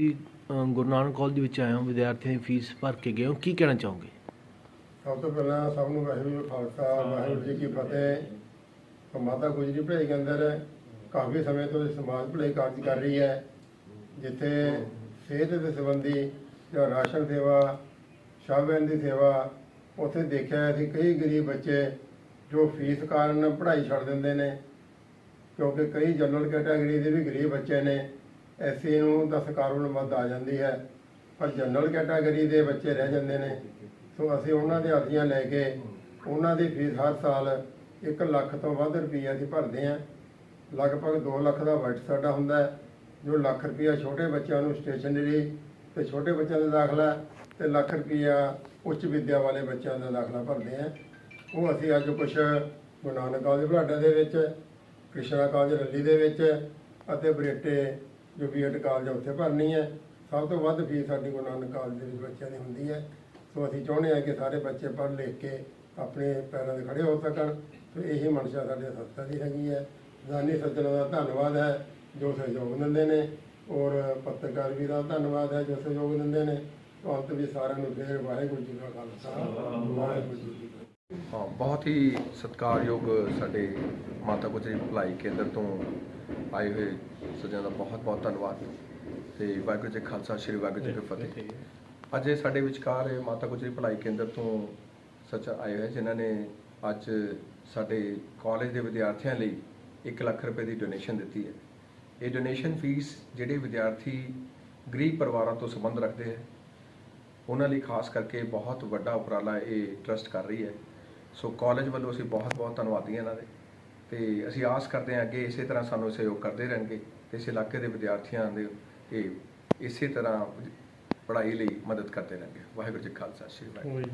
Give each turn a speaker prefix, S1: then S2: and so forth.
S1: ਜੀ, ਗੁਰੂ ਨਾਨਕ ਕਾਲਜ ਦੇ ਵਿੱਚ ਆਏ ਹੋ ਵਿਦਿਆਰਥੀਆਂ ਦੀ ਫੀਸ ਭਰ ਕੇ ਗਏ ਹੋ ਕੀ ਕਹਿਣਾ ਚਾਹੋਗੇ?
S2: ਸਭ ਤੋਂ ਪਹਿਲਾਂ ਸਭ ਨੂੰ ਵਾਹਿਗੁਰੂ ਜੀ ਖਾਲਸਾ ਵਾਹਿਗੁਰੂ ਜੀ ਕੀ ਫਤਿਹ। ਮਾਤਾ ਗੁਜਰੀ ਪੜ੍ਹਾਈ ਕੇ ਅੰਦਰ ਕਾਫੀ ਸਮੇਂ ਤੋਂ ਸਮਾਜ ਭਲਾਈ ਕਾਰਜ ਕਰ ਰਹੀ ਹੈ ਜਿੱਥੇ ਸਿਹਤ ਦੇ ਸੰਬੰਧੀ ਜਾਂ ਰਾਸ਼ਨ ਸੇਵਾ ਸ਼ਾਵਨ ਦੀ ਸੇਵਾ ਉੱਥੇ ਦੇਖਿਆ ਅਸੀਂ ਕਈ ਗਰੀਬ ਬੱਚੇ ਜੋ ਫੀਸ ਕਾਰਨ ਪੜ੍ਹਾਈ ਛੱਡ ਦਿੰਦੇ ਨੇ ਕਿਉਂਕਿ ਕਈ ਜਨਰਲ ਕੈਟਾਗਰੀ ਦੇ ਵੀ ਗਰੀਬ ਬੱਚੇ ਨੇ ਐਸੀ ਨੂੰ ਤਾਂ ਸਰਕਾਰ ਵੱਲੋਂ ਮਦਦ ਆ ਜਾਂਦੀ ਹੈ, ਪਰ ਜਨਰਲ ਕੈਟਾਗਰੀ ਦੇ ਬੱਚੇ ਰਹਿ ਜਾਂਦੇ ਨੇ। ਸੋ ਅਸੀਂ ਉਹਨਾਂ ਦੇ ਅਰਜ਼ੀਆਂ ਲੈ ਕੇ ਉਹਨਾਂ ਦੀ ਫੀਸ ਹਰ ਸਾਲ 1 ਲੱਖ ਤੋਂ ਵੱਧ ਰੁਪਈਆ ਅਸੀਂ ਭਰਦੇ ਹਾਂ। ਲਗਭਗ 2 ਲੱਖ ਦਾ ਬਜਟ ਸਾਡਾ ਹੁੰਦਾ ਜੋ ਲੱਖ ਰੁਪਈਆ ਛੋਟੇ ਬੱਚਿਆਂ ਨੂੰ ਸਟੇਸ਼ਨਰੀ ਤੇ ਛੋਟੇ ਬੱਚਿਆਂ ਦਾ ਦਾਖਲਾ ਤੇ ਲੱਖ ਰੁਪਈਆ ਉੱਚ ਵਿੱਦਿਆ ਵਾਲੇ ਬੱਚਿਆਂ ਦਾ ਦਾਖਲਾ ਭਰਦੇ ਹਾਂ। ਉਹ ਅਸੀਂ ਅੱਜ ਕੁਝ ਗੁਰੂ ਨਾਨਕ ਕਾਲਜ ਬਲਾਡਾ ਦੇ ਵਿੱਚ, ਕ੍ਰਿਸ਼ਨਾ ਕਾਲਜ ਰੱਲੀ ਦੇ ਵਿੱਚ ਅਤੇ ਬਰੇਟੇ ਜੋ ਬੀਐਡ ਕਾਲਜ ਉੱਥੇ ਭਰਨੀ ਹੈ। ਸਭ ਤੋਂ ਵੱਧ ਫੀਸ ਸਾਡੀ ਗੁਰੂ ਨਾਨਕ ਕਾਲਜ ਦੇ ਵਿੱਚ ਬੱਚਿਆਂ ਦੀ ਹੁੰਦੀ ਹੈ। ਸੋ ਅਸੀਂ ਚਾਹੁੰਦੇ ਹਾਂ ਕਿ ਸਾਰੇ ਬੱਚੇ ਪੜ੍ਹ ਲਿਖ ਕੇ ਆਪਣੇ ਪੈਰਾਂ 'ਤੇ ਖੜੇ ਹੋ ਸਕਣ। ਤੇ ਇਹੀ ਮਨਸ਼ਾ ਸਾਡੇ ਸੰਸਥਾ ਦੀ ਹੈਗੀ ਹੈ। ਦਾਨੀ ਸੱਜਣਾਂ ਦਾ ਧੰਨਵਾਦ ਹੈ ਜੋ ਸਹਿਯੋਗ ਦਿੰਦੇ ਨੇ। ਔਰ ਪੱਤਰਕਾਰ ਵੀਰਾਂ ਦਾ ਧੰਨਵਾਦ ਹੈ ਜੋ ਸਹਿਯੋਗ ਦਿੰਦੇ ਨੇ। ਤੋਂ ਅੰਤ ਵੀ ਸਾਰਿਆਂ ਨੂੰ ਫੇਰ ਵਾਹਿਗੁਰੂ ਜੀ ਕਾ ਖਾਲਸਾ। ਵਾਹਿਗੁਰੂ ਜੀ
S3: ਹਾਂ ਬਹੁਤ ਹੀ ਸਤਿਕਾਰਯੋਗ ਸਾਡੇ ਮਾਤਾ ਗੁਜਰੀ ਭਲਾਈ ਕੇਂਦਰ ਤੋਂ ਆਏ ਹੋਏ ਸੱਜਣਾਂ ਦਾ ਬਹੁਤ ਬਹੁਤ ਧੰਨਵਾਦ ਤੇ ਵਾਹਿਗੁਰੂ ਜੀ ਖਾਲਸਾ ਸ੍ਰੀ ਵਾਹਿਗੁਰੂ ਜੀ ਕੀ ਫਤਿਹ। ਅੱਜ ਸਾਡੇ ਵਿਚਕਾਰ ਮਾਤਾ ਗੁਜਰੀ ਭਲਾਈ ਕੇਂਦਰ ਤੋਂ ਸੱਚ ਆਏ ਹੋਏ ਜਿਨ੍ਹਾਂ ਨੇ ਅੱਜ ਸਾਡੇ ਕਾਲਜ ਦੇ ਵਿਦਿਆਰਥੀਆਂ ਲਈ 1 ਲੱਖ ਰੁਪਏ ਦੀ ਡੋਨੇਸ਼ਨ ਦਿੱਤੀ ਹੈ। ਇਹ ਡੋਨੇਸ਼ਨ ਫੀਸ ਜਿਹੜੇ ਵਿਦਿਆਰਥੀ ਗਰੀਬ ਪਰਿਵਾਰਾਂ ਤੋਂ ਸੰਬੰਧ ਰੱਖਦੇ ਹੈ ਉਹਨਾਂ ਲਈ ਖਾਸ ਕਰਕੇ ਬਹੁਤ ਵੱਡਾ ਉਪਰਾਲਾ ਇਹ ਟਰਸਟ ਕਰ ਰਹੀ ਹੈ। ਸੋ ਕਾਲਜ ਵੱਲੋਂ ਅਸੀਂ ਬਹੁਤ ਬਹੁਤ ਧੰਨਵਾਦੀ ਹਾਂ ਇਹਨਾਂ ਦੇ। ਤੇ ਅਸੀਂ ਆਸ ਕਰਦੇ ਹਾਂ ਅੱਗੇ ਇਸੇ ਤਰ੍ਹਾਂ ਸਾਨੂੰ ਸਹਿਯੋਗ ਕਰਦੇ ਰਹਿਣਗੇ ਤੇ ਇਸ ਇਲਾਕੇ ਦੇ ਵਿਦਿਆਰਥੀਆਂ ਦੇ ਇਹ ਇਸੇ ਤਰ੍ਹਾਂ ਪੜ੍ਹਾਈ ਲਈ ਮਦਦ ਕਰਦੇ ਰਹਿਣਗੇ। ਵਾਹਿਗੁਰੂ ਜੀ ਖਾਲਸਾ, ਸ੍ਰੀ ਵਾਹਿਗੁਰੂ।